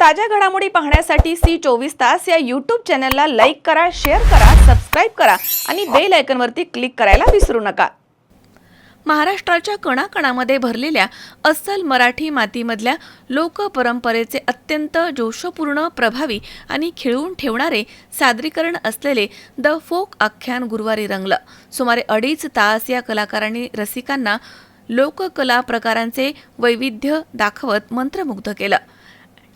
ताज्या घडामोडी पाहण्यासाठी सी चोवीस तास या यूट्यूब चॅनलला लाईक करा शेअर करा सबस्क्राईब करा आणि बेल आयकनवरती क्लिक करायला विसरू नका. महाराष्ट्राच्या कणाकणामध्ये भरलेल्या अस्सल मराठी मातीमधल्या लोकपरंपरेचे अत्यंत जोशपूर्ण प्रभावी आणि खिळवून ठेवणारे सादरीकरण असलेले द फोक आख्यान गुरुवारी रंगलं. सुमारे अडीच तास या कलाकारांनी रसिकांना लोककला प्रकारांचे वैविध्य दाखवत मंत्रमुग्ध केलं.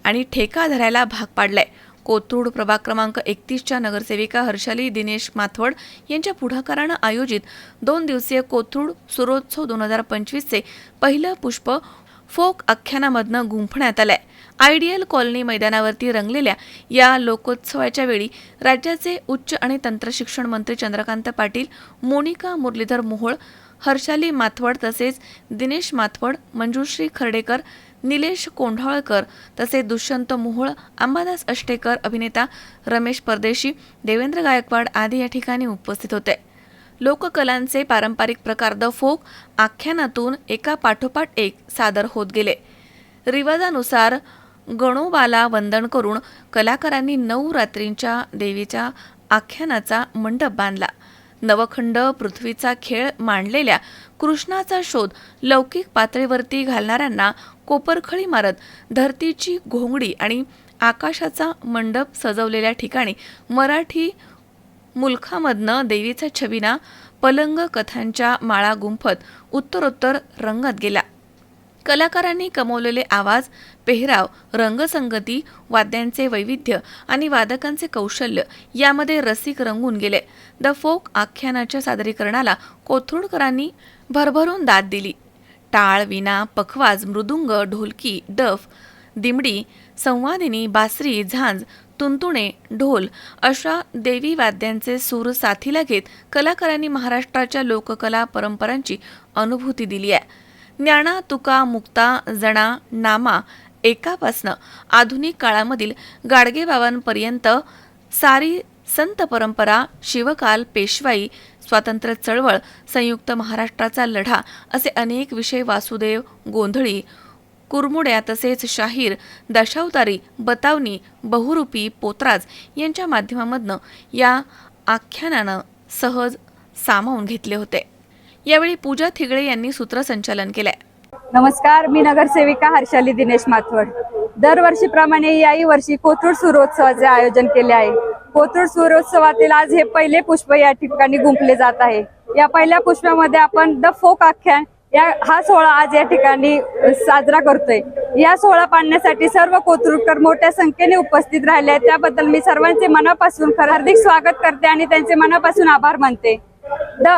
आणि ठेका धरायला भाग पाडलाय. कोथरूड प्रभाग क्रमांक एकतीसच्या नगरसेविका हर्षाली दिनेश माथवड यांच्या पुढाकारानं आयोजित दोन दिवसीय कोथरूड सुरोत्सव दोन हजार पंचवीसचे पहिलं पुष्प फोक आख्यानामधनं गुंफण्यात आलंय. आयडियल कॉलनी मैदानावरती रंगलेल्या या लोकोत्सवाच्या वेळी राज्याचे उच्च आणि तंत्रशिक्षण मंत्री चंद्रकांत पाटील मोनिका मुरलीधर मोहोळ हर्षाली माथवड तसेच दिनेश माथवड मंजुश्री खर्डेकर निलेश कोंढाळकर तसेच दुष्यंत मोहोळ अंबादास अष्टेकर अभिनेता रमेश परदेशी देवेंद्र गायकवाड आदी या ठिकाणी उपस्थित होते. लोककलांचे पारंपरिक प्रकार द फोक आख्यानातून एका पाठोपाठ एक सादर होत गेले. रिवाजानुसार गणोबाला वंदन करून कलाकारांनी नऊ रात्रींच्या देवीच्या आख्यानाचा मंडप बांधला. नवखंड पृथ्वीचा खेळ मांडलेल्या कृष्णाचा शोध लौकिक पातळीवरती घालणाऱ्यांना कोपरखळी मारत धरतीची घोंगडी आणि आकाशाचा मंडप सजवलेल्या ठिकाणी मराठी मुलखामधनं देवीचा छबिना पलंग कथांच्या माळा गुंफत उत्तरोत्तर रंगत गेला. कलाकारांनी कमवलेले आवाज पेहराव रंगसंगती वाद्यांचे वैविध्य आणि वादकांचे कौशल्य यामध्ये रसिक रंगून गेले. द फोक आख्यानाच्या सादरीकरणाला कोथरूडकरांनी भरभरून दाद दिली. टाळ विना पखवाज मृदुंग ढोलकी डफ दिमडी संवादिनी बासरी झांज तुंतुणे ढोल अशा देवी वाद्यांचे सूर साथीला घेत कलाकारांनी महाराष्ट्राच्या लोककला परंपरांची अनुभूती दिली आहे. ज्ञाना तुका मुक्ता जणा नामा एकापासनं आधुनिक काळामधील गाडगेबाबांपर्यंत सारी संत परंपरा शिवकाल पेशवाई स्वातंत्र्य चळवळ संयुक्त महाराष्ट्राचा लढा असे अनेक विषय वासुदेव गोंधळी कुरमुड्या तसेच शाहीर दशावतारी बतावनी बहुरूपी पोतराज यांच्या माध्यमामधनं या आख्यानानं सहज सामावून घेतले होते. यावेळी पूजा थिगळे यांनी सूत्रसंचालन केलंय. नमस्कार मी नगरसेविका हर्षाली दिनेश माथवड. दरवर्षीप्रमाणे याही वर्षी कोथरूड सूर्योत्सवाचे आयोजन केले आहे. कोथरूड सूर्योत्सवातील आज हे पहिले पुष्प या ठिकाणी गुंफले जात आहे. या पहिल्या पुष्पामध्ये आपण द फोक आख्यान या हा सोहळा आज या ठिकाणी साजरा करतोय. या सोहळा पाडण्यासाठी सर्व कोथरूडकर मोठ्या संख्येने उपस्थित राहिले आहेत. त्याबद्दल मी सर्वांचे मनापासून हार्दिक स्वागत करते आणि त्यांचे मनापासून आभार मानते. द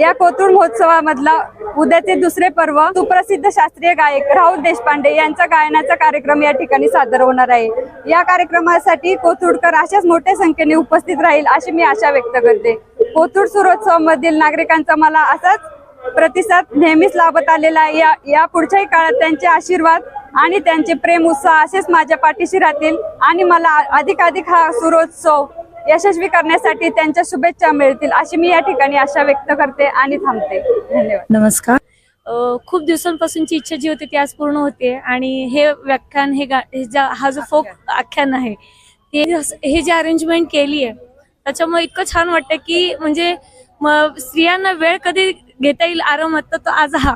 या कोथरूड महोत्सवामधला उद्याचे दुसरे पर्व सुप्रसिद्ध शास्त्रीय गायक राहुल देशपांडे यांचा गायनाचा कार्यक्रम या ठिकाणी सादर होणार आहे. या कार्यक्रमासाठी कोथरूडकर अशाच मोठ्या संख्येने उपस्थित राहील अशी मी आशा व्यक्त करते. कोथरूड सुरोत्सवामधील नागरिकांचा मला असाच प्रतिसाद नेहमीच लाभत आलेला आहे. या या पुढच्याही काळात त्यांचे आशीर्वाद आणि त्यांचे प्रेम उत्साह असेच माझ्या पाठीशी राहतील आणि मला अधिकाधिक हा सुरोत्सव यशस्वी करण्यासाठी त्यांच्या शुभेच्छा मिळतील अशी मी या ठिकाणी आशा व्यक्त करते आणि थांबते. धन्यवाद. नमस्कार. खूप दिवसांपासूनची इच्छा जी होती ती आज पूर्ण होते आणि हे व्याख्यान हे गा हे ज्या हा जो फोक आख्यान आहे ते हे जे अरेंजमेंट केली आहे त्याच्यामुळे इतकं छान वाटतं की म्हणजे म- स्त्रियांना वेळ कधी घेता येईल आरामात तर तो आज हा.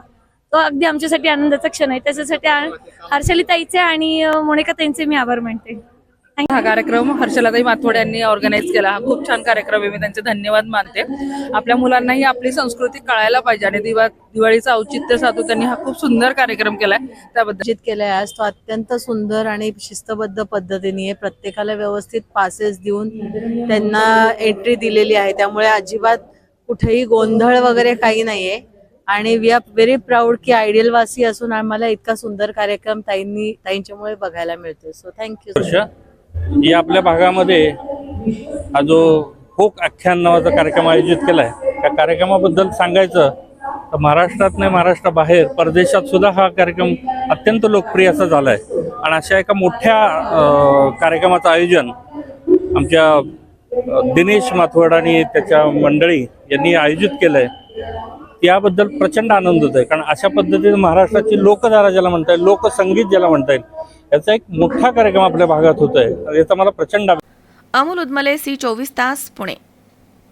तो अगदी आमच्यासाठी आनंदाचा क्षण आहे. त्याच्यासाठी आ- हर्षली ताईचे आणि मोनिका ताईंचे मी आभार मानते. हा कार्यक्रम हर्षलाताई माथोड यांनी ऑर्गनाईज केला. हा खूप छान कार्यक्रम आहे. मी त्यांचे धन्यवाद मानते. आपल्या मुलांनाही आपली संस्कृती कळायला पाहिजे आणि दिवा दिवाळीचं औचित्य साधू त्यांनी हा खूप सुंदर कार्यक्रम केलाय. त्याबद्दल निश्चित केलाय आज. तो अत्यंत सुंदर आणि शिस्तबद्ध पद्धतीने आहे. प्रत्येकाला व्यवस्थित पासेस देऊन त्यांना एंट्री दिलेली आहे. त्यामुळे अजिबात कुठेही गोंधळ वगैरे काही नाहीये. आणि वी आर व्हेरी प्राऊड की आयडियल वासी असून आम्हाला इतका सुंदर कार्यक्रम ताईंनी ताईंच्यामुळे बघायला मिळतोय. सो थँक्यू वर्ष आपल्या भागामध्ये हा जो फोक आख्यान नावाचा कार्यक्रम आयोजित केलाय त्या कार्यक्रमाबद्दल सांगायचं तर महाराष्ट्रात नाही महाराष्ट्राबाहेर परदेशात सुद्धा हा कार्यक्रम अत्यंत लोकप्रिय असा झालाय. आणि अशा एका मोठ्या कार्यक्रमाचं आयोजन आमच्या दिनेश माथवड आणि त्याच्या मंडळी यांनी आयोजित केलंय. याबद्दल प्रचंड आनंद होत आहे कारण अशा पद्धतीने महाराष्ट्राची लोकधारा ज्याला म्हणता येईल लोकसंगीत ज्याला म्हणता येईल याचा एक मोठा कार्यक्रम आपल्या भागात होत आहे याचा मला प्रचंड अमोल उदमले सी चोवीस तास पुणे.